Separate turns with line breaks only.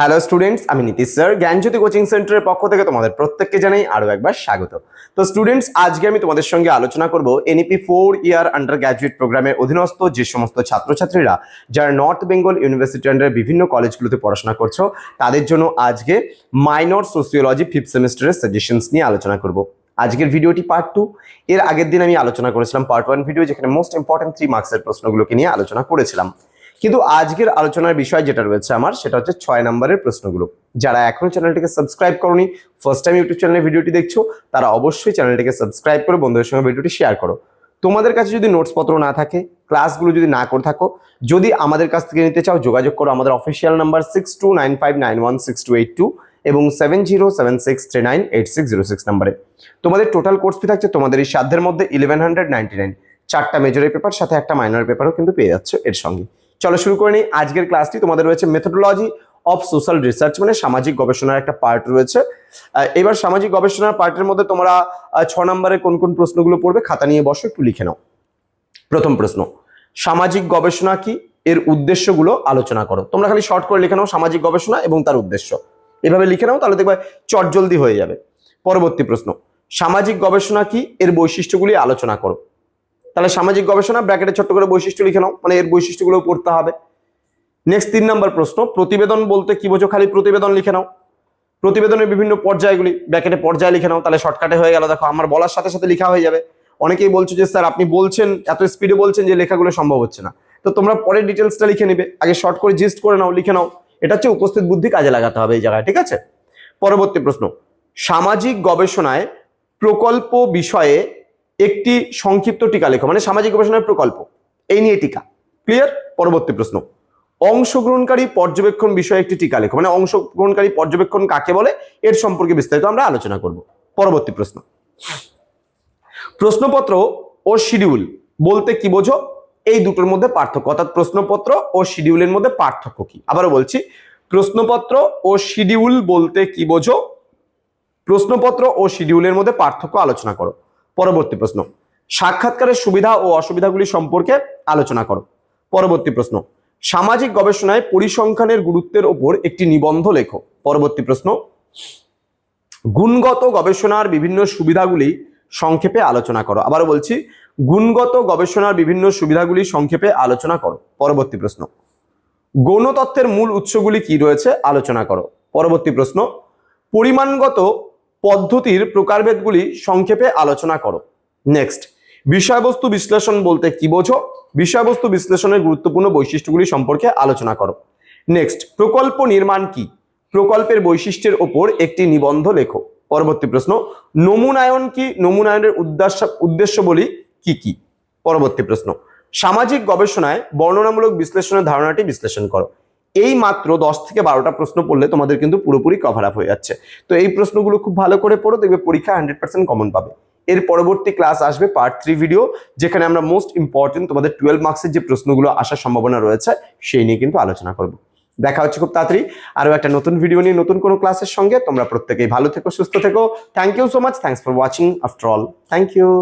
Hello students আমি Nitish sir, জ্ঞানজ্যোতি coaching সেন্টারের পক্ষ থেকে তোমাদের প্রত্যেককে জানাই আরও একবার স্বাগত। তো স্টুডেন্টস আজকে আমি তোমাদের সঙ্গে আলোচনা করব NEP four year undergraduate প্রোগ্রামের অধীনস্থ যে সমস্ত ছাত্রছাত্রীরা যারা নর্থ বেঙ্গল ইউনিভার্সিটি আন্ডার বিভিন্ন কলেজগুলোতে পড়াশোনা করছ, তাদের জন্য আজকে মাইনর সোসিওলজি ফিফথ সেমিস্টারের সাজেশনস নিয়ে আলোচনা করব। আজকের ভিডিওটি পার্ট টু এর আগের দিন আমি আলোচনা করেছিলাম পার্ট ওয়ান ভিডিও যেখানে মোস্ট ইম্পর্টেন্ট থ্রি মার্কসের প্রশ্নগুলোকে নিয়ে আলোচনা করেছিলাম। কিন্তু আজকের আলোচনার বিষয় যেটা রয়েছে আমার, সেটা হচ্ছে ছয় নম্বরের প্রশ্নগুলো। যারা এখনও চ্যানেলটিকে সাবস্ক্রাইব করনি ফার্স্ট টাইম ইউটিউব চ্যানেলে ভিডিওটি দেখছ, তারা অবশ্যই চ্যানেলটিকে সাবস্ক্রাইব করে বন্ধুদের সঙ্গে ভিডিওটি শেয়ার করো। তোমাদের কাছে যদি নোটস পত্র না থাকে ক্লাসগুলো যদি না করে থাকো, যদি আমাদের কাছ থেকে নিতে চাও, যোগাযোগ করো আমাদের official number six two nine five nine one six two eight two এবং seven zero seven six three nine eight six zero six নাম্বারে। তোমাদের টোটাল কোর্স ফি থাকছে তোমাদের এই সাধ্যের মধ্যে ইলেভেন হান্ড্রেড নাইনটি নাইন চারটা মেজরের পেপার সাথে একটা মাইনর পেপারও কিন্তু পেয়ে যাচ্ছ এর সঙ্গে। চলো শুরু করে নিই। আজকের ক্লাসটি তোমাদের রয়েছে মেথোডোলজি অফ সোশ্যাল রিসার্চ মানে সামাজিক গবেষণার একটা পার্ট রয়েছে। এবার সামাজিক গবেষণার পার্টের মধ্যে তোমরা ছ নম্বরে কোন কোন প্রশ্নগুলো পড়বে খাতা নিয়ে বসো, একটু লিখে নাও। প্রথম প্রশ্ন, সামাজিক গবেষণা কি? এর উদ্দেশ্যগুলো আলোচনা করো। তোমরা খালি শর্ট করে লিখে নাও সামাজিক গবেষণা এবং তার উদ্দেশ্য। এভাবে লিখে নাও, তাহলে দেখবে চটজলদি হয়ে যাবে। পরবর্তী প্রশ্ন, সামাজিক গবেষণা কি? এর বৈশিষ্ট্যগুলি আলোচনা করো। তাহলে সামাজিক গবেষণা ব্র্যাকেটে ছোট্ট করে বৈশিষ্ট্য লিখে নাও মানে এর বৈশিষ্ট্যগুলো পড়তে হবে। নেক্সট তিন নম্বর প্রশ্ন, প্রতিবেদন বলতে কি বোঝো? খালি প্রতিবেদন লিখে নাও। প্রতিবেদনের বিভিন্ন পর্যায়গুলি ব্র্যাকেটে পর্যায় লিখে নাও, তাহলে শর্টকাটে হয়ে গেল। দেখো, আমার বলার সাথে সাথে লেখা হয়ে যাবে। অনেকেই বলছো যে, স্যার, আপনি বলছেন, এত স্পিডে বলছেন যে, লেখাগুলো সম্ভব হচ্ছে না। তো তোমরা পরে ডিটেলসটা লিখে নিবে। আগে শর্ট করে জিস্ট করে নাও, লিখে নাও। এটা হচ্ছে উপস্থিত বুদ্ধি কাজে লাগাতে হবে এই জায়গায়, ঠিক আছে? পরবর্তী প্রশ্ন, সামাজিক গবেষণায় প্রকল্প বিষয়ে একটি সংক্ষিপ্ত টিকা লেখো মানে সামাজিক গবেষণার প্রকল্প। এই নিয়ে টিকা। ক্লিয়ার পরবর্তী প্রশ্ন। অংশগ্রহণকারী পর্যবেক্ষণ বিষয়ে একটি টিকা লেখো মানে অংশগ্রহণকারী পর্যবেক্ষণ কাকে বলে, এর সম্পর্কে বিস্তারিত আমরা আলোচনা করব। পরবর্তী প্রশ্ন। প্রশ্নপত্র ও শিডিউল বলতে কি বোঝো? এই দুটোর মধ্যে পার্থক্য, অর্থাৎ প্রশ্নপত্র ও শিডিউলের মধ্যে পার্থক্য কি? আবারও বলছি, প্রশ্নপত্র ও শিডিউল বলতে কি বোঝো? প্রশ্নপত্র ও শিডিউলের মধ্যে পার্থক্য আলোচনা করো। পরবর্তী প্রশ্ন। সাক্ষাৎকারের সুবিধা ও অসুবিধাগুলি সম্পর্কে আলোচনা করো। পরবর্তী প্রশ্ন। সামাজিক গবেষণায় পরিসংখ্যানের গুরুত্বের ওপর একটি নিবন্ধ লেখো। পরবর্তী প্রশ্ন। গুণগত গবেষণার বিভিন্ন সুবিধাগুলি সংক্ষেপে আলোচনা করো। আবারও বলছি, গুণগত গবেষণার বিভিন্ন সুবিধাগুলি সংক্ষেপে আলোচনা করো। পরবর্তী প্রশ্ন। গৌণতত্ত্বের মূল উৎসগুলি কি রয়েছে? আলোচনা করো। পরবর্তী প্রশ্ন। পরিমাণগত পদ্ধতির প্রকারভেদগুলি সংক্ষেপে আলোচনা করো। নেক্সট বিষয়বস্তু বিশ্লেষণ বলতে কি বোঝো? বিষয়বস্তু বিশ্লেষণের গুরুত্বপূর্ণ বৈশিষ্ট্যগুলি সম্পর্কে আলোচনা করো। নেক্সট প্রকল্প নির্মাণ কি? প্রকল্পের বৈশিষ্ট্যের ওপর একটি নিবন্ধ লেখো। পরবর্তী প্রশ্ন, নমুনায়ন কি? নমুনায়নের উদ্দেশ্য উদ্দেশ্য বলি কি কি? পরবর্তী প্রশ্ন, সামাজিক গবেষণায় বর্ণনামূলক বিশ্লেষণের ধারণাটি বিশ্লেষণ করো। এই মাত্র দশ থেকে বারোটা প্রশ্ন পড়লে তোমাদের কিন্তু পুরোপুরি কভার আপ হয়ে যাচ্ছে। তো এই প্রশ্নগুলো খুব ভালো করে পড়ো, দেখবে পরীক্ষা হান্ড্রেড পার্সেন্ট কমন পাবে। এর পরবর্তী ক্লাস আসবে পার্ট থ্রি ভিডিও যেখানে আমরা মোস্ট ইম্পর্টেন্ট তোমাদের টুয়েলভ মার্কসের যে প্রশ্নগুলো আসার সম্ভাবনা রয়েছে, সেই নিয়ে কিন্তু আলোচনা করব। দেখা হচ্ছে খুব তাড়াতাড়ি আরও একটা নতুন ভিডিও নিয়ে নতুন কোনো ক্লাসের সঙ্গে। তোমরা প্রত্যেকেই ভালো থেকো, সুস্থ থেকো। Thank you so much thanks for watching after all thank you